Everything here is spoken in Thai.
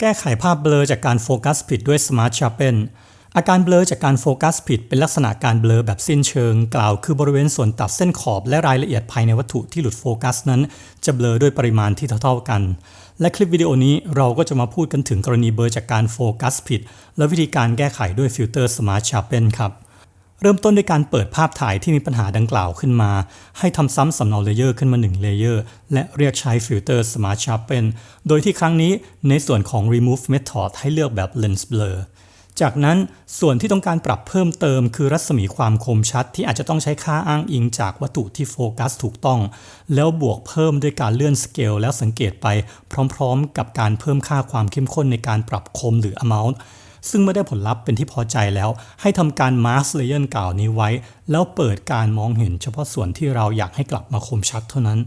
แก้ไขภาพเบลอจากการโฟกัสผิดด้วย Smart Sharpen อาการเบลอจากการโฟกัสผิดเป็นลักษณะการเบลอแบบสิ้นเชิง กล่าวคือบริเวณส่วนตัดเส้นขอบและรายละเอียดภายในวัตถุที่หลุดโฟกัสนั้น จะเบลอด้วยปริมาณที่เท่าๆกัน และคลิปวิดีโอนี้เราก็จะมาพูดกันถึงกรณีเบลอจากการโฟกัสผิด และวิธีการแก้ไขด้วยฟิลเตอร์ Smart Sharpen ครับ เริ่มต้นด้วยการเปิดภาพถ่ายที่มีปัญหาดังกล่าวขึ้นมา ให้ทำซ้ำสำเนาเลเยอร์ขึ้นมา1เลเยอร์และเรียกใช้ฟิลเตอร์ Smart Sharpen โดยที่ครั้งนี้ในส่วนของ Remove Method ให้เลือกแบบ Lens Blur จากนั้นส่วนที่ต้องการปรับเพิ่มเติมคือรัศมีความคมชัด ที่อาจจะต้องใช้ค่าอ้างอิงจากวัตถุที่โฟกัสถูกต้อง แล้วบวกเพิ่มด้วยการเลื่อนสเกลแล้วสังเกตไปพร้อมๆ กับการเพิ่มค่าความเข้มข้นในการปรับคมหรือ amount ซึ่งเมื่อได้ผลลัพธ์เป็นที่พอใจแล้ว ให้ทำการมาสเลเยอร์กล่านี้ไว้ แล้วเปิดการมองเห็นเฉพาะส่วนที่เราอยากให้กลับมาคมชัดเท่านั้น